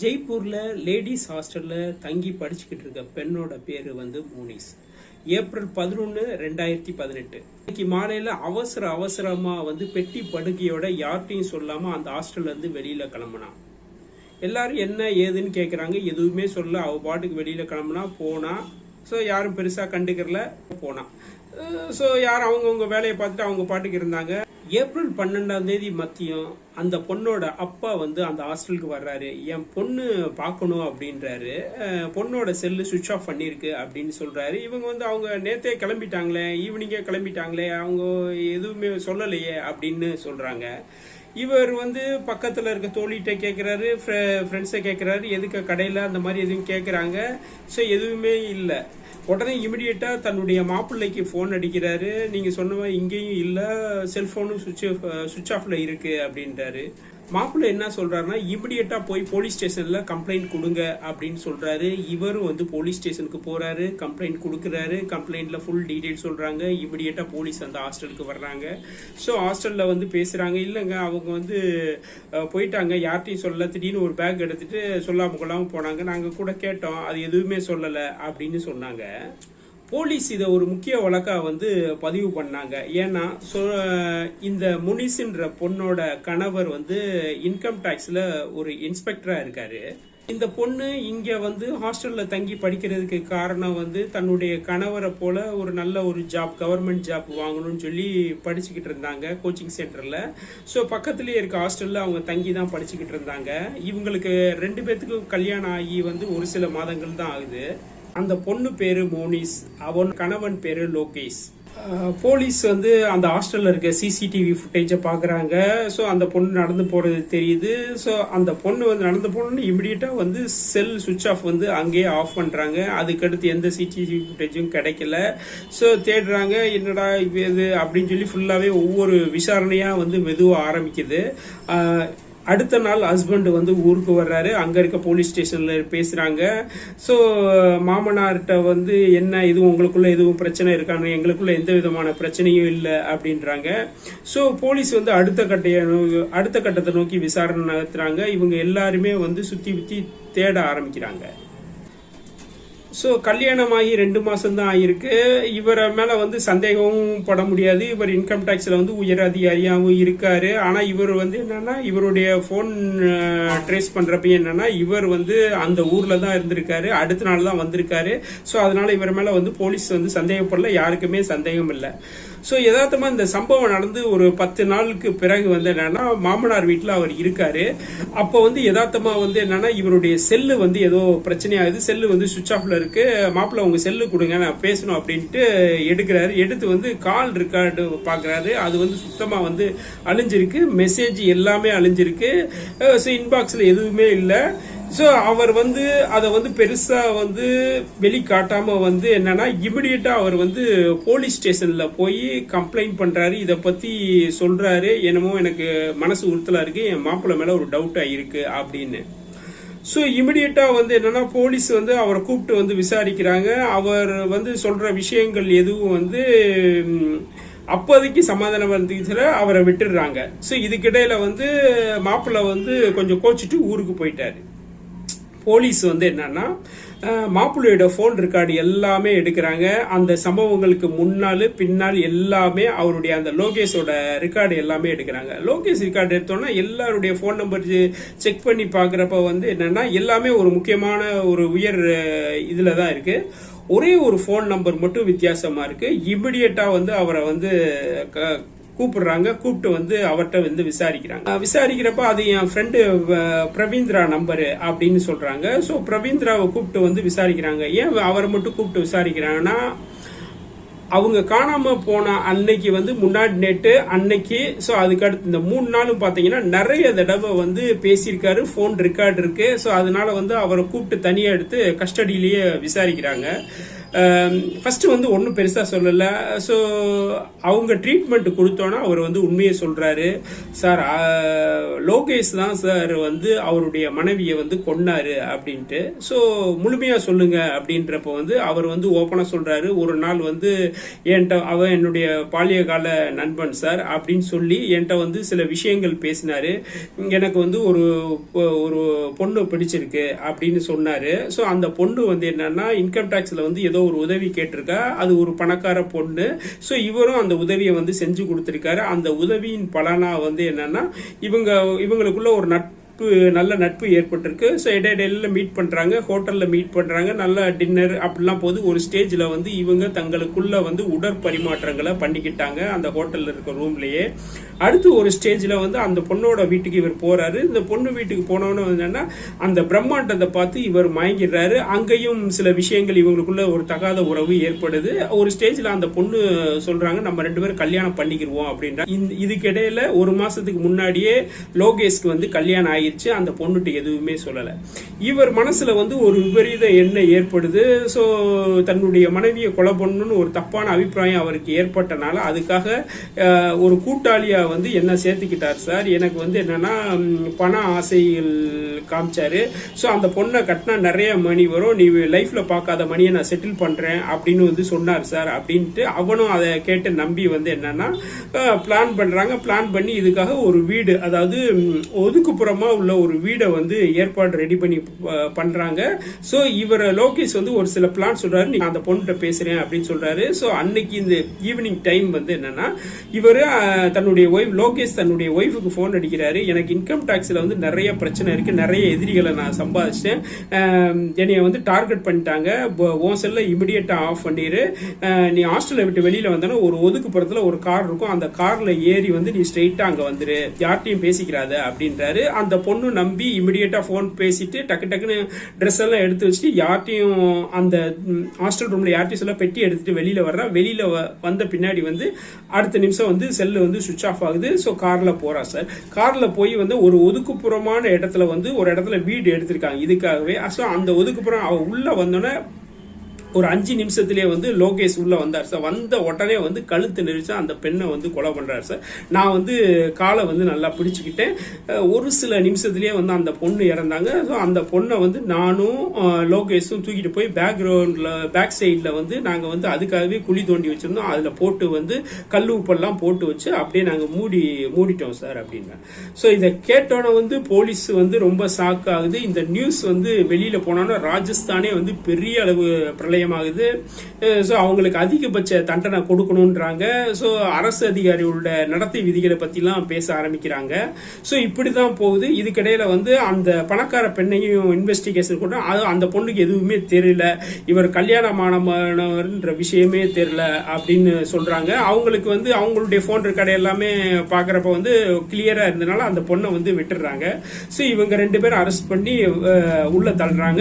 ஜெய்ப்பூரில் லேடிஸ் ஹாஸ்டலில் தங்கி படிச்சுக்கிட்டு இருக்க பெண்ணோட பேர் வந்து மூனிஸ். ஏப்ரல் பதினொன்று ரெண்டாயிரத்தி பதினெட்டு. இன்னைக்கு மாலையில் அவசர அவசரமாக வந்து பெட்டி படுக்கையோட யார்கிட்டையும் சொல்லாமல் அந்த ஹாஸ்டல்லேருந்து வெளியில் கிளம்புனான் எல்லாரும் என்ன ஏதுன்னு கேட்குறாங்க எதுவுமே சொல்ல அவ பாட்டுக்கு வெளியில் கிளம்புனா போனால் ஸோ யாரும் பெருசாக கண்டுக்கிறல போனான் ஸோ யாரும் அவங்கவுங்க வேலையை பார்த்துட்டு அவங்க பாட்டுக்கு இருந்தாங்க. ஏப்ரல் பன்னெண்டாம் தேதி மத்தியம் அந்த பொண்ணோட அப்பா வந்து அந்த ஹாஸ்டலுக்கு வர்றாரு. என் பொண்ணு பார்க்கணும் அப்படின்றாரு. பொண்ணோட செல்லு சுவிட்ச் ஆஃப் பண்ணியிருக்கு அப்படின்னு சொல்றாரு. இவங்க வந்து அவங்க நேத்தே கிளம்பிட்டாங்களே ஈவினிங்கே கிளம்பிட்டாங்களே அவங்க எதுவுமே சொல்லலையே அப்படின்னு சொல்றாங்க. இவர் வந்து பக்கத்தில் இருக்க தோழிகிட்ட கேட்குறாரு ஃப்ரெண்ட்ஸை கேட்குறாரு எதுக்கு கடையில் அந்த மாதிரி எதுவும் கேட்குறாங்க ஸோ எதுவுமே இல்லை. உடனே இமிடியேட்டாக தன்னுடைய மாப்பிள்ளைக்கு ஃபோன் அடிக்கிறாரு. நீங்கள் சொன்ன மாதிரி இங்கேயும் இல்லை செல்ஃபோனும் சுவிட்ச் சுவிட்ச் ஆஃபில் இருக்குது அப்படின்றாரு. மாப்பிள்ளை என்ன சொல்றாருன்னா இமிடியேட்டா போய் போலீஸ் ஸ்டேஷன்ல கம்ப்ளைண்ட் கொடுங்க அப்படின்னு சொல்றாரு. இவரும் வந்து போலீஸ் ஸ்டேஷனுக்கு போறாரு கம்ப்ளைண்ட் கொடுக்குறாரு. கம்ப்ளைண்ட்ல ஃபுல் டீடைல் சொல்றாங்க. இமிடியேட்டா போலீஸ் அந்த ஹாஸ்டலுக்கு வர்றாங்க. ஸோ ஹாஸ்டல்ல வந்து பேசுறாங்க. இல்லைங்க அவங்க வந்து போயிட்டாங்க. யார்ட்டையும் சொல்லல. திடீர்னு ஒரு பேக் எடுத்துட்டு சொல்லாம கொள்ளாம போனாங்க. நாங்க கூட கேட்டோம். அது எதுவுமே சொல்லலை அப்படின்னு சொன்னாங்க. போலீஸ் இதை ஒரு முக்கிய வழக்காக வந்து பதிவு பண்ணாங்க. ஏன்னா சொ- இந்த முனிஸ்ன்ற பொண்ணோட கணவர் வந்து இன்கம் டேக்ஸில் ஒரு இன்ஸ்பெக்டராக இருக்காரு. இந்த பொண்ணு இங்க வந்து ஹாஸ்டல்ல தங்கி படிக்கிறதுக்கு காரணம் வந்து தன்னுடைய கணவரை போல ஒரு நல்ல ஒரு ஜாப் கவர்மெண்ட் ஜாப் வாங்கணும்னு சொல்லி படிச்சுக்கிட்டு இருந்தாங்க கோச்சிங் சென்டர்ல ஸோ பக்கத்துலேயே இருக்க ஹாஸ்டல்ல அவங்க தங்கி தான் படிச்சுக்கிட்டு இருந்தாங்க. இவங்களுக்கு ரெண்டு பேத்துக்கும் கல்யாணம் ஆகி வந்து ஒரு சில மாதங்கள் தான் ஆகுது. அந்த பொண்ணு பேரு மோனிஸ் அவன் கணவன் பேரு லோகேஷ். போலீஸ் வந்து அந்த ஹாஸ்டல்ல இருக்க சிசிடிவி ஃபுட்டேஜை பார்க்குறாங்க ஸோ அந்த பொண்ணு நடந்து போகிறது தெரியுது. ஸோ அந்த பொண்ணு வந்து நடந்து போனோன்னு இமிடியட்டாக வந்து செல் சுவிட்ச் ஆஃப் வந்து அங்கேயே ஆஃப் பண்ணுறாங்க அதுக்கடுத்து எந்த சிசிடிவி ஃபுட்டேஜும் கிடைக்கல. ஸோ தேடுறாங்க என்னடா இது அப்படின்னு சொல்லி ஃபுல்லாகவே ஒவ்வொரு விசாரணையாக வந்து மெதுவாக ஆரம்பிக்குது. அடுத்த நாள் ஹஸ்பண்ட் வந்து ஊருக்கு வர்றாரு. அங்கே இருக்க போலீஸ் ஸ்டேஷனில் பேசுகிறாங்க ஸோ மாமனார்கிட்ட வந்து என்ன இது உங்களுக்குள்ள எதுவும் பிரச்சனை இருக்கான்னு எங்களுக்குள்ள எந்த விதமான பிரச்சனையும் இல்லை அப்படின்றாங்க. ஸோ போலீஸ் வந்து அடுத்த கட்டைய அடுத்த கட்டத்தை நோக்கி விசாரணை நடத்துகிறாங்க இவங்க எல்லாருமே வந்து சுற்றி சுற்றி தேட ஆரம்பிக்கிறாங்க. ஸோ கல்யாணமாகி ரெண்டு மாதம்தான் ஆகியிருக்கு இவரை மேலே வந்து சந்தேகமும் பட முடியாது. இவர் இன்கம் டேக்ஸில் வந்து உயர் அதிகாரியாகவும் இருக்கார். ஆனால் இவர் வந்து என்னென்னா இவருடைய ஃபோன் ட்ரேஸ் பண்ணுறப்ப என்னென்னா இவர் வந்து அந்த ஊரில் தான் இருந்திருக்காரு. அடுத்த நாள் தான் வந்திருக்காரு. ஸோ அதனால் இவர் மேலே வந்து போலீஸ் வந்து சந்தேகப்படல. யாருக்குமே சந்தேகம் இல்லை. ஸோ யதார்த்தமாக இந்த சம்பவம் நடந்து ஒரு பத்து நாளுக்கு பிறகு வந்து என்னன்னா மாமனார் வீட்டில் அவர் இருக்காரு. அப்போ வந்து யதார்த்தமாக வந்து என்னன்னா இவருடைய செல்லு வந்து ஏதோ பிரச்சனையாகுது. செல்லு வந்து சுவிச் ஆஃப்ல இருக்கு இருக்கு. மாப்பிள்ள உங்க செல்லு கொடுங்க நான் பேசணும் அப்படின்ட்டு எடுக்கிறாரு. எடுத்து வந்து கால் ரெக்கார்டு பார்க்குறாரு. அது வந்து சுத்தமாக வந்து அழிஞ்சிருக்கு. மெசேஜ் எல்லாமே அழிஞ்சிருக்கு. ஸோ இன்பாக்ஸில் எதுவுமே இல்லை. ஸோ அவர் வந்து அதை வந்து பெருசாக வந்து வெளிக்காட்டாம வந்து என்னன்னா இமிடியட்டாக அவர் வந்து போலீஸ் ஸ்டேஷனில் போய் கம்ப்ளைண்ட் பண்ணுறாரு இதை பற்றி சொல்கிறாரு என்னமோ எனக்கு மனசு உறுத்தலாக இருக்குது என் மாப்பிள்ளை மேலே ஒரு டவுட்டாக இருக்குது அப்படின்னு. ஸோ இமிடியட்டாக வந்து என்னென்னா போலீஸ் வந்து அவரை கூப்பிட்டு வந்து விசாரிக்கிறாங்க. அவர் வந்து சொல்கிற விஷயங்கள் எதுவும் வந்து அப்போதைக்கு சமாதானம் வந்துச்சுல அவரை விட்டுடுறாங்க. ஸோ இதுக்கிடையில் வந்து மாப்பிள்ளை வந்து கொஞ்சம் கோச்சிட்டு ஊருக்கு போயிட்டாரு. போலீஸ் வந்து என்னன்னா மாப்பிள்ளையோட ஃபோன் ரெக்கார்டு எல்லாமே எடுக்கிறாங்க. அந்த சம்பவங்களுக்கு முன்னால் பின்னால் எல்லாமே அவருடைய அந்த லோகேஷோட ரெக்கார்டு எல்லாமே எடுக்கிறாங்க. லோகேஷ் ரெக்கார்டு எடுத்தோம்னா எல்லாருடைய ஃபோன் நம்பர் செக் பண்ணி பார்க்குறப்ப வந்து என்னன்னா எல்லாமே ஒரு முக்கியமான ஒரு உயர் இதில் தான் இருக்குது ஒரே ஒரு ஃபோன் நம்பர் மட்டும் வித்தியாசமாக இருக்குது இமிடியட்டாக வந்து அவரை வந்து க- கூப்பிடுறாங்க கூப்பிட்டு வந்து அவர்கிட்ட வந்து விசாரிக்கிறாங்க. விசாரிக்கிறப்ப அது என் ஃப்ரெண்டு பிரவீந்திரா நம்பரு அப்படின்னு சொல்றாங்க. ஸோ பிரவீந்திராவை கூப்பிட்டு வந்து விசாரிக்கிறாங்க. ஏன் அவரை மட்டும் கூப்பிட்டு விசாரிக்கிறாங்கன்னா அவங்க காணாம போன அன்னைக்கு வந்து முன்னாடி நேட்டு அன்னைக்கு ஸோ அதுக்கடுத்து இந்த மூணு நாளும் பார்த்தீங்கன்னா நிறைய தடவை வந்து பேசியிருக்காரு ஃபோன் ரெக்கார்டு இருக்கு. ஸோ அதனால வந்து அவரை கூப்பிட்டு தனியாக எடுத்து கஸ்டடியிலேயே விசாரிக்கிறாங்க. Um, ஃபஸ்ட்டு வந்து ஒன்றும் பெருசாக சொல்லலை. ஸோ அவங்க ட்ரீட்மெண்ட் கொடுத்தோன்னா அவர் வந்து உண்மையை சொல்கிறாரு சார் லோகேஷ் தான் சார் வந்து அவருடைய மனைவியை வந்து கொன்னாரு அப்படின்ட்டு. ஸோ முழுமையாக சொல்லுங்க அப்படின்றப்ப வந்து அவர் வந்து ஓப்பனாக சொல்கிறாரு ஒரு நாள் வந்து என்கிட்ட அவன் என்னுடைய பாலிய கால நண்பன் சார் அப்படின்னு சொல்லி என்கிட்ட வந்து சில விஷயங்கள் பேசினாரு. எனக்கு வந்து ஒரு ஒரு பொண்ணு பிடிச்சிருக்கு அப்படின்னு சொன்னார். ஸோ அந்த பொண்ணு வந்து என்னன்னா இன்கம் டேக்ஸில் வந்து ஏதோ ஒரு உதவி கேட்டிருக்கா? அது ஒரு பணக்கார பொண்ணு. ஸோ இவரும் அந்த உதவியை வந்து செஞ்சு கொடுத்துருக்காரு. அந்த உதவியின் பலனா வந்து என்னன்னா இவங்க இவங்களுக்குள்ள ஒரு நட்பு நல்ல நட்பு ஏற்பட்டிருக்கு. ஸோ இடையிடையில மீட் பண்ணுறாங்க ஹோட்டலில் மீட் பண்ணுறாங்க நல்ல டின்னர் அப்படிலாம் போது ஒரு ஸ்டேஜில் வந்து இவங்க தங்களுக்குள்ள வந்து உடற்பரிமாற்றங்களை பண்ணிக்கிட்டாங்க அந்த ஹோட்டலில் இருக்க ரூம்லேயே அடுத்து ஒரு ஸ்டேஜில் வந்து அந்த பொண்ணோட வீட்டுக்கு இவர் போகிறாரு இந்த பொண்ணு வீட்டுக்கு போனோன்னு என்னென்னா அந்த பிரம்மாண்டத்தை பார்த்து இவர் மயங்கிடுறாரு. அங்கேயும் சில விஷயங்கள் இவங்களுக்குள்ள ஒரு தகாத உறவு ஏற்படுது. ஒரு ஸ்டேஜில் அந்த பொண்ணு சொல்கிறாங்க நம்ம ரெண்டு பேரும் கல்யாணம் பண்ணிக்கிருவோம் அப்படின்ற இந்த- இதுக்கிடையில் ஒரு மாதத்துக்கு முன்னாடியே லோகேஷ்க்கு வந்து கல்யாணம் ஆயிடுச்சு அந்த பொண்ணுட்டு எதுவுமே சொல்லலை. இவர் மனசுல வந்து ஒரு விபரீத எண்ணம் ஏற்படுது. ஸோ தன்னுடைய மனைவியை கொலை பண்ணணும்னு ஒரு தப்பான அபிப்பிராயம் அவருக்கு ஏற்பட்டனால அதுக்காக ஒரு கூட்டாளியா வந்து என்ன சேர்த்துக்கிட்டார் சார். எனக்கு வந்து என்னன்னா பண ஆசைகள் காமிச்சாரு. ஸோ அந்த பொண்ணை கட்டினா நிறைய மணி வரும். நீ லைஃப்ல பார்க்காத மணியை நான் செட்டில் பண்றேன் அப்படின்னு வந்து சொன்னார் சார். அப்படின்ட்டு அவனும் அதை கேட்டு நம்பி வந்து என்னன்னா பிளான் பண்றாங்க. பிளான் பண்ணி இதுக்காக ஒரு வீடு அதாவது ஒதுக்குப்புறமா உள்ள ஒரு வீடை வந்து ஏற்பாடு ரெடி பண்ணி பண்ணுறாங்க பண்றாங்க. ஸோ இவர் லோகேஷ் வந்து ஒரு சில பிளான் சொல்றாரு. நீ அந்த பொண்ணுகிட்ட பேசுறேன் அப்படின்னு சொல்றாரு. ஸோ அன்னைக்கு இந்த ஈவினிங் டைம் வந்து என்னன்னா இவர் தன்னுடைய ஒய்ஃப் லோகேஷ் தன்னுடைய ஒய்ஃபுக்கு ஃபோன் அடிக்கிறாரு. எனக்கு இன்கம் டேக்ஸில் வந்து நிறைய பிரச்சனை இருக்கு. நிறைய எதிரிகளை நான் சம்பாதிச்சிட்டேன். என்னைய வந்து டார்கெட் பண்ணிட்டாங்க. உன் செல்ல இமிடியேட்டாக ஆஃப் பண்ணிரு. நீ ஹாஸ்டலை விட்டு வெளியில் வந்தோன்னா ஒரு ஒதுக்குப்புறத்தில் ஒரு கார் இருக்கும். அந்த காரில் ஏறி வந்து நீ ஸ்ட்ரெயிட்டாக அங்கே வந்துரு. யார்ட்டையும் பேசிக்கிறாத அப்படின்றாரு. அந்த பொண்ணு நம்பி இமிடியேட்டாக ஃபோன் பேசிட்டு டக்கு டக்குன்னு ட்ரெஸ் எல்லாம் எடுத்து வச்சுட்டு யார்ட்டையும் அந்த ஹாஸ்டல் ரூம்ல யார்ட்டையும் சொல்ல பெட்டி எடுத்துட்டு வெளியில வர்றா வெளியில வ- வந்த பின்னாடி வந்து அடுத்த நிமிஷம் வந்து செல்லு வந்து சுவிச் ஆஃப் ஆகுது. ஸோ கார்ல போறா சார் கார்ல போய் வந்து ஒரு ஒதுக்குப்புறமான இடத்துல வந்து ஒரு இடத்துல வீடு எடுத்திருக்காங்க. இதுக்காகவே. ஸோ அந்த ஒதுக்குப்புறம் அவ உள்ள வந்தோடனே ஒரு அஞ்சு நிமிஷத்துலேயே வந்து லோகேஷ் உள்ள வந்தார் சார். வந்த உடனே வந்து கழுத்து நெரிச்சு அந்த பெண்ணை வந்து கொலை பண்ணுறாரு சார். நான் வந்து காலை வந்து நல்லா பிடிச்சுக்கிட்டேன். ஒரு சில நிமிஷத்துலேயே வந்து அந்த பொண்ணு இறந்தாங்க. ஸோ அந்த பொண்ணை வந்து நானும் லோகேஷும் தூக்கிட்டு போய் பேக்ரவுண்டில் பேக் சைடில் வந்து நாங்கள் வந்து அதுக்காகவே குழி தோண்டி வச்சுருந்தோம். அதில் போட்டு வந்து கல் உப்பெல்லாம் போட்டு வச்சு அப்படியே நாங்கள் மூடி மூடிட்டோம் சார் அப்படின்னா. ஸோ இதை கேட்டோன்னே வந்து போலீஸ் வந்து ரொம்ப ஷாக் ஆகுது. இந்த நியூஸ் வந்து வெளியில் போனோன்னா ராஜஸ்தானே வந்து பெரிய அளவு பிரளயமாகுது ஸோ அவங்களுக்கு அதிகபட்ச தண்டனை கொடுக்கணுன்றாங்க ஸோ அரசு அதிகாரிகளோட நடத்தை விதிகளை பற்றிலாம் பேச ஆரம்பிக்கிறாங்க. ஸோ இப்படி தான் போகுது. இதுக்கிடையில் வந்து அந்த பணக்கார பெண்ணையும் இன்வெஸ்டிகேஷன் கூட அது அந்த பொண்ணுக்கு எதுவுமே தெரியல. இவர் கல்யாணமானவர்ன்ற விஷயமே தெரியல அப்படின்னு சொல்கிறாங்க அவங்களுக்கு வந்து அவங்களுடைய ஃபோன் கடை எல்லாமே பார்க்குறப்ப வந்து கிளியராக இருந்தனால அந்த பொண்ணை வந்து விட்டுடுறாங்க. ஸோ இவங்க ரெண்டு பேரும் அரெஸ்ட் பண்ணி உள்ள தள்ளுறாங்க.